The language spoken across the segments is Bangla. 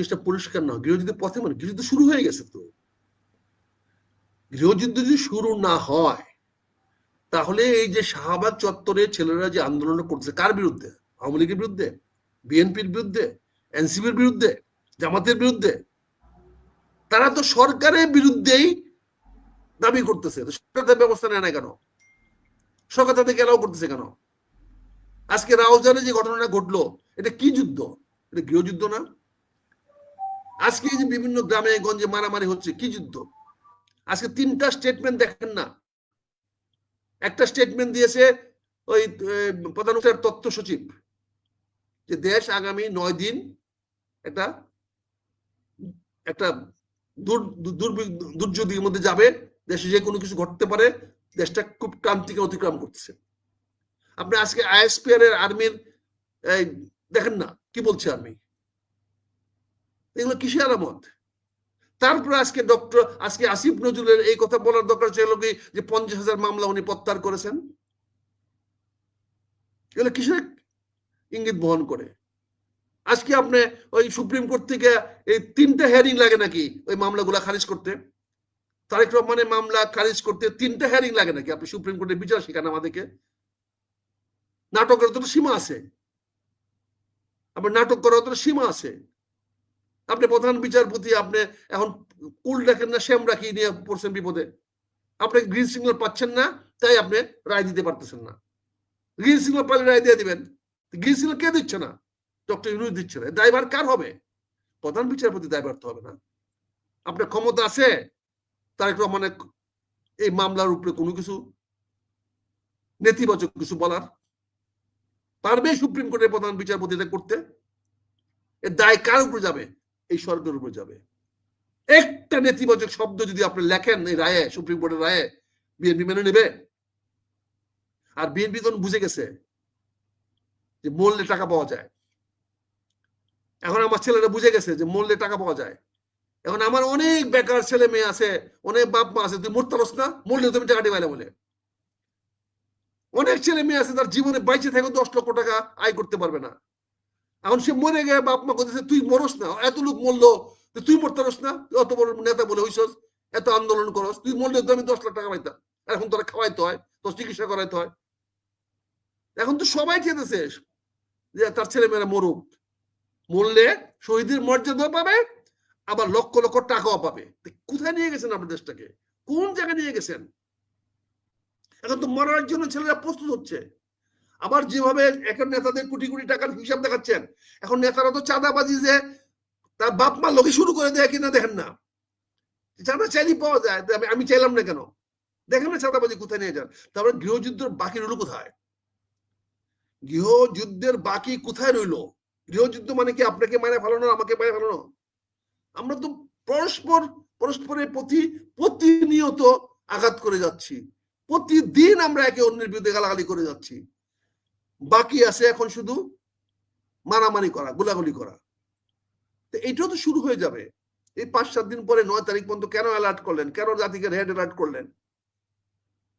জিনিসটা পরিষ্কার না, গৃহযুদ্ধের পথে মানে গৃহযুদ্ধ শুরু হয়ে গেছে তো। গৃহযুদ্ধ যদি শুরু না হয়, তাহলে এই যে শাহবাগ চত্বরে ছেলেরা যে আন্দোলন করছে কার বিরুদ্ধে? আওয়ামী লীগের বিরুদ্ধে? বিএনপির বিরুদ্ধে? এনসিপির বিরুদ্ধে? জামাতের বিরুদ্ধে? তারা তো সরকারের বিরুদ্ধেই দাবি করতেছে। সরকার ব্যবস্থা নেয় না কেন? সরকার তাদেরকে এলাও করতেছে কেন? আজকে রাউজানে যে ঘটনাটা ঘটলো, এটা কি যুদ্ধ? এটা গৃহযুদ্ধ না? আজকে যে বিভিন্ন গ্রামে, গঞ্জে মারামারি হচ্ছে, কি যুদ্ধ? আজকে তিনটা স্টেটমেন্ট দেখেন না। একটা স্টেটমেন্ট দিয়েছে ওই প্রধানমন্ত্রীর তথ্য সচিব যে দেশ আগামী নয় দিন একটা একটা দুর্যোগের মধ্যে যাবে। দেশে যে কোনো কিছু ঘটতে পারে, দেশটা খুব ক্রান্তিকে অতিক্রম করতেছে আপনি আজকে আইএসপিআর এর আর্মির দেখেন না, কি বলছে আর্মি? এগুলো কিসের আলামত? তারপরে আজকে ডক্টর আজকে আসিফ নজরুলের এই কথা বলার দরকার ছিল কি যে পঞ্চাশ হাজার মামলা উনি প্রত্যাহার করেছেন? এগুলো কিসের ইঙ্গিত বহন করে? আজকে আপনি ওই সুপ্রিম কোর্ট থেকে এই তিনটা হেয়ারিং লাগে নাকি ওই মামলাগুলা খারিজ করতে? তারেক রহমানের মামলা খারিজ করতে তিনটা হেয়ারিং লাগে নাকি? আপনি সুপ্রিম কোর্টের বিচার শেখান আমাদেরকে? নাটকের তো সীমা আছে। আপনার নাটক করার তো সীমা আছে। আপনি প্রধান বিচারপতি, আপনি এখন কুল রাখেন না, শ্যাম রাখি নিয়ে পড়ছেন বিপদে। আপনি গ্রিন সিগন্যাল পাচ্ছেন না, তাই আপনি রায় দিতে পারতেছেন না। গ্রিন সিগন্যাল পালে রায় দিয়ে দিবেন। গ্রিন সিগন্যাল কে দিচ্ছে না? ডক্টর ইউনুস দিচ্ছে না। দায়ভার কার হবে? প্রধান বিচারপতি দায়ভার তো হবে না। আপনার ক্ষমতা আছে, তারেক রহমানের এই মামলার উপরে কোনো কিছু নেতিবাচক কিছু বলার? পারবে সুপ্রিম কোর্টের প্রধান বিচারপতি এটা করতে? এর দায় কার উপরে যাবে? এই সরকারের উপরে যাবে। একটা নেতিবাচক শব্দ যদি আপনি লেখেন এই রায়ে, সুপ্রিম কোর্টের রায়ে, বিএনপি মেনে নেবে? আর বিএনপি তখন বুঝে গেছে যে মূল্যে টাকা পাওয়া যায়। এখন আমার ছেলেরা বুঝে গেছে যে মূল্যে টাকা পাওয়া যায়। এখন আমার অনেক বেকার ছেলে মেয়ে আছে, অনেক বাপ মা আছে, তুই মরতে পারস না, মরলে তুমি টাকা দিবাই না বলে। অনেক ছেলে মেয়ে আছে, তার জীবনে বাইচে থেকে দশ লক্ষ টাকা আয় করতে পারবে না। এখন সে মরে গিয়ে বাপ মা করতেছে তুই মরস না। এত লোক মরলো তুই মরতে পারস না। তুই অত বড় নেতা বলে হইছস, এত আন্দোলন করস, তুই মরলে তো আমি দশ লাখ টাকা পাইতাম। এখন তোরা খাওয়াইতে হয়, তোর চিকিৎসা করাইতে হয়। এখন তো সবাই চেতেছে যে, তার ছেলে মেয়েরা মরুক। মরলে শহীদের মর্যাদা পাবে, আবার লক্ষ লক্ষ টাকাও পাবে। কোথায় নিয়ে গেছেন আপনার দেশটাকে? কোন জায়গায় নিয়ে গেছেন? এখন তো মরার জন্য ছেলেরা প্রস্তুত হচ্ছে। আবার যেভাবে এখন নেতাদের কোটি কোটি টাকার হিসাব দেখাচ্ছেন, এখন নেতারা তো চাঁদাবাজি যে তার বাপ মা লোকে শুরু করে দেয় কিনা দেখেন না। চাঁদা চাইলেই পাওয়া যায় আমি চাইলাম না কেন? দেখেন না চাঁদাবাজি কোথায় নিয়ে যান। তারপরে গৃহযুদ্ধের বাকি রইল কোথায়? গৃহযুদ্ধের বাকি কোথায় রইল? গৃহযুদ্ধ মানে কি আপনাকে মারে ফেলানো, আমাকে মারে ফেলানো? আমরা তো পরস্পর, পরস্পরের প্রতি প্রতিনিয়ত আঘাত করে যাচ্ছি। প্রতিদিন আমরা একে অন্যের বিরুদ্ধে গালাগালি করে যাচ্ছি। বাকি আছে এখন শুধু মারামারি করা, গোলাগুলি করা। তো এইটাও তো শুরু হয়ে যাবে। এই পাঁচ, সাত দিন পরে নয় তারিখ পর্যন্ত কেন অ্যালার্ট করলেন? কেন জাতিকে রেড অ্যালার্ট করলেন?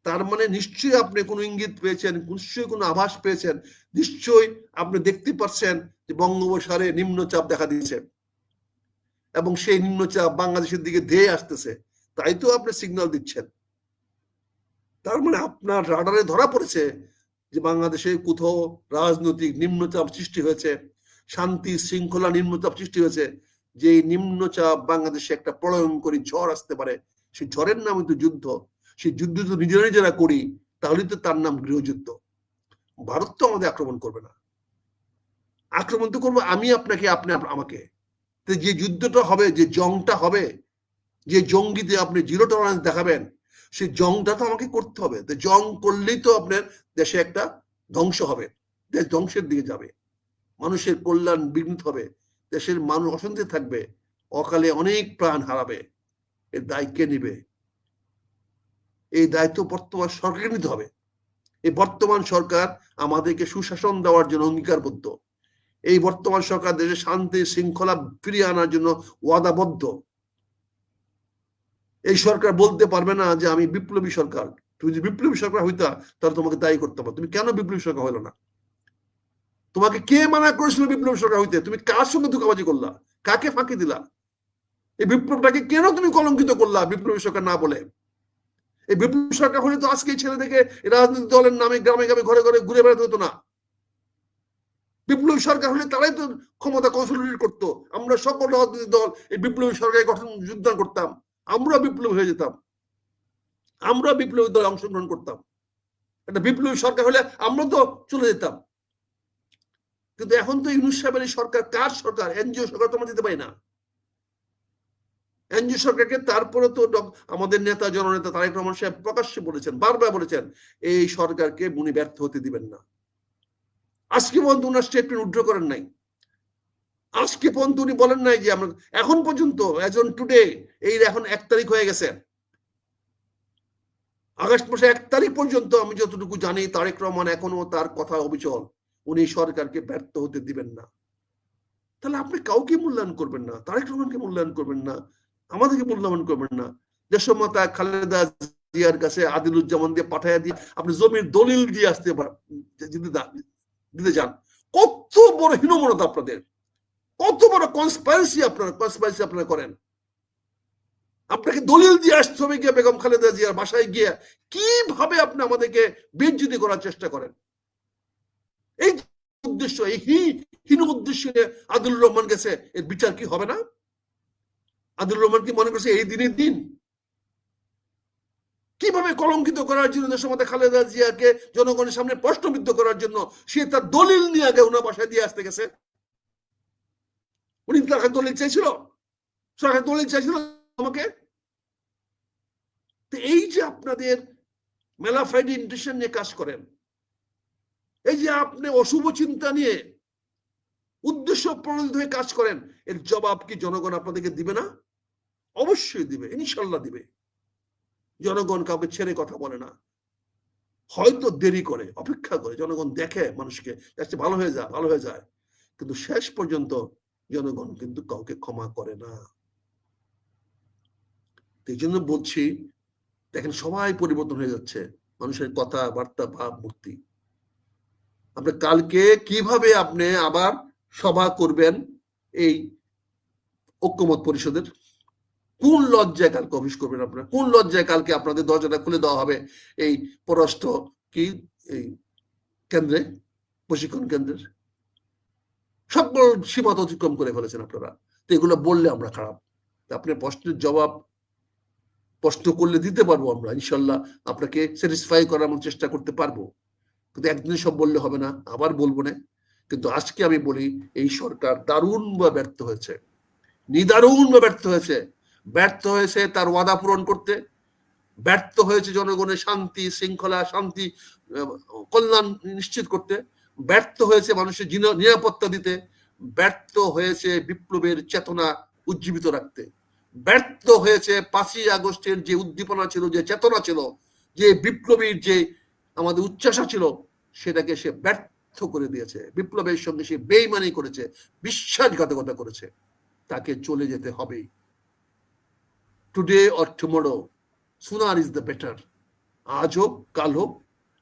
তার মানে নিশ্চয়ই আপনি কোনো ইঙ্গিত পেয়েছেন, নিশ্চয়ই কোনো আভাস পেয়েছেন, নিশ্চয়ই আপনি দেখতে পাচ্ছেন যে বঙ্গোপসারে নিম্নচাপ দেখা দিয়েছে। এবং সেই নিম্নচাপ বাংলাদেশের দিকে ধেয়ে আসতেছে। তাই তো আপনি সিগন্যাল দিচ্ছেন। তার মানে আপনার রাডারে ধরা পড়েছে। যে বাংলাদেশে কোথাও রাজনৈতিক নিম্নচাপ সৃষ্টি হয়েছে, শান্তি শৃঙ্খলা নিম্নচাপ সৃষ্টি হয়েছে যে নিম্নচাপ বাংলাদেশে একটা প্রলয়ঙ্করী ঝড় আসতে পারে, সেই ঝড়ের নাম কিন্তু যুদ্ধ। সেই যুদ্ধ যদি নিজেরা নিজেরা করি, তাহলে তো তার নাম গৃহযুদ্ধ। ভারত তো আমাদের আক্রমণ করবে না। আক্রমণ তো করব আমি আপনাকে, আপনি আমাকে। যে যুদ্ধটা হবে, যে জংটা হবে, যে জঙ্গিতে আপনি জিরো টলারেন্স দেখাবেন সেই জংটা তো আমাকে করতে হবে। জং করলেই তো আপনার দেশে একটা ধ্বংস হবে, দেশ ধ্বংসের দিকে যাবে। মানুষের কল্যাণ বিঘ্নিত হবে, দেশের মানুষ অশান্তি থাকবে, অকালে অনেক প্রাণ হারাবে, এর দায় কে নিবে? এই দায়িত্ব বর্তমান সরকারকে নিতে হবে। এই বর্তমান সরকার আমাদেরকে সুশাসন দেওয়ার জন্য অঙ্গীকারবদ্ধ। এই বর্তমান সরকার দেশে শান্তি শৃঙ্খলা ফিরিয়ে আনার জন্য ওয়াদাবদ্ধ। এই সরকার বলতে পারবে না যে আমি বিপ্লবী সরকার। তুমি যদি বিপ্লবী সরকার হইতা, তাহলে তোমাকে দায়ী করতে পারো তুমি কেন বিপ্লবী সরকার হইল না? তোমাকে কে মানা করেছিল বিপ্লব সরকার হইতে? তুমি কার সঙ্গে ধোকাবাজি করলা? কাকে ফাঁকি দিলা? এই বিপ্লবটাকে কেন তুমি কলঙ্কিত করলা, বিপ্লবী সরকার না বলে? এই বিপ্লব সরকার হলে তো আজকে ছেলে ছেলেদেরকে রাজনৈতিক দলের নামে, গ্রামে গ্রামে, ঘরে ঘরে ঘুরে বেড়াতে হতো না। বিপ্লবী সরকার হলে তারাই তো ক্ষমতা কনসলিডেট করতো। আমরা সকল রাজনৈতিক দল এই বিপ্লবী সরকারের গঠন, যোগদান করতাম। আমরা বিপ্লবী হয়ে যেতাম। আমরা বিপ্লবী দলে অংশগ্রহণ করতাম। একটা বিপ্লবী সরকার হলে আমরা তো চলে যেতাম। কিন্তু এখন তো ইউনুস সরকার, কার সরকার? এনজিও সরকার তো আমরা দিতে পারি না। এনজিও সরকারকে তারপরে তো আমাদের নেতা, জননেতা তারেক রহমান সাহেব প্রকাশ্যে বলেছেন, বারবার বলেছেন, এই সরকারকে উনি ব্যর্থ হতে দিবেন না। আজকে পর্যন্ত উনার স্টেটমেন্ট উড্র করেন নাই। আজকে পর্যন্ত উনি বলেন নাই যে আমরা এখন পর্যন্ত এজন টুডে এই এখন এক তারিখ হয়ে গেছে। আগস্ট মাসে এক তারিখ পর্যন্ত আমি যতটুকু জানি, তারেক রহমান এখনও তার কথা অবিচল। উনি সরকারকে ব্যর্থ হতে দিবেন না। তাহলে আপনি কাউকে মূল্যায়ন করবেন না? তারেক রহমানকে মূল্যায়ন করবেন না? আমাদেরকে মূল্যায়ন করবেন না? দেশের মাতা খালেদা জিয়ার কাছে আদিলুজ্জামান দিয়ে পাঠাইয়া দিয়ে আপনি জমির দলিল দিয়ে আসতে পার- যদি দা- দিতে যান। কত বড় হীনমনতা আপনাদের। কত বড় কনসপারেন্সি আপনারা কনসপারেন্সি আপনারা করেন? আপনাকে দলিল দিয়ে আসতে হবে গিয়ে বেগম খালেদা জিয়ার বাসায় গিয়ে। কীভাবে আপনি আমাদেরকে বেজ্জিতি করার চেষ্টা করেন? এই উদ্দেশ্য, এই হীন উদ্দেশ্যে আদিলুর রহমান গেছে, এর বিচার কি হবে না? আদিলুর রহমান কি মনে করছে এই দিনের দিন? কীভাবে কলঙ্কিত করার জন্য দেশমাতা খালেদা জিয়াকে জনগণের সামনে প্রশ্নবিদ্ধ করার জন্য সে তার দলিল নিয়ে আগে ওনার বাসায় দিয়ে আসতে গেছে? উনি তার দলিল চাইছিল। সরকার দলিল চাইছিল আমাকে এই যে আপনাদের মেলাফাইড ইন্টেনশন নিয়ে কাজ করেন, এই যে আপনি অশুভ চিন্তা নিয়ে উদ্দেশ্য প্রণোদিত হয়ে কাজ করেন, এর জবাব কি জনগণ আপনাদেরকে দিবে না? অবশ্যই দিবে, ইনশাল্লাহ দিবে। জনগণ কাউকে ছেড়ে কথা বলে না। হয়তো দেরি করে, অপেক্ষা করে, জনগণ দেখে মানুষকে ভালো হয়ে যায়, ভালো হয়ে যায়। কিন্তু শেষ পর্যন্ত জনগণ কিন্তু কাউকে ক্ষমা করে না। এই জন্য বলছি, দেখেন সবাই পরিবর্তন হয়ে যাচ্ছে। মানুষের কথা, বার্তা, ভাব, মূর্তি। আপনি কালকে কীভাবে আপনি আবার সভা করবেন এই ঐক্যমত পরিষদের? কোন লজ্জায় কালকে অফিস করবেন আপনারা? কোন লজ্জায় কালকে আপনাদের দরজাটা খুলে দেওয়া হবে এই পররাষ্ট্র কি এই কেন্দ্রে, প্রশিক্ষণ কেন্দ্রের? সকল সীমা তো অতিক্রম করে ফেলেছেন আপনারা। তো এগুলো বললে আমরা খারাপ। তা আপনি প্রশ্নের জবাব প্রশ্ন করলে দিতে পারব আমরা, ইনশাল্লাহ আপনাকে স্যাটিসফাই করার চেষ্টা করতে পারব। কিন্তু একদিনে সব বললে হবে না, আবার বলব না। কিন্তু আজকে আমি বলি, এই সরকার দারুণ বা ব্যর্থ হয়েছে। নিদারুণ বা ব্যর্থ হয়েছে। ব্যর্থ হয়েছে তার ওয়াদা পূরণ করতে। ব্যর্থ হয়েছে জনগণের শান্তি, শৃঙ্খলা, শান্তি কল্যাণ নিশ্চিত করতে। ব্যর্থ হয়েছে মানুষের নিরাপত্তা দিতে, ব্যর্থ হয়েছে বিপ্লবের চেতনা উজ্জীবিত রাখতে। ব্যর্থ হয়েছে পাঁচই আগস্টের যে উদ্দীপনা ছিল, যে চেতনা ছিল, যে বিপ্লবীর যে আমাদের উচ্চাসা ছিল, সেটাকে সে ব্যর্থ করে দিয়েছে। বিপ্লবের সঙ্গে সে বেইমানি করেছে, বিশ্বাসঘাতকতা করেছে। তাকে চলে যেতে হবেই today or tomorrow sooner is the better আজ হোক, কাল হোক,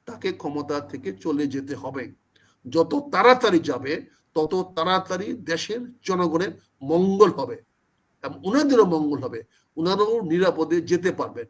তাকে ক্ষমতা থেকে চলে যেতে হবে। যত তাড়াতাড়ি যাবে, তত তাড়াতাড়ি দেশের জনগণের মঙ্গল হবে। এবং ওনাদেরও মঙ্গল হবে। ওনারাও নিরাপদে যেতে পারবেন।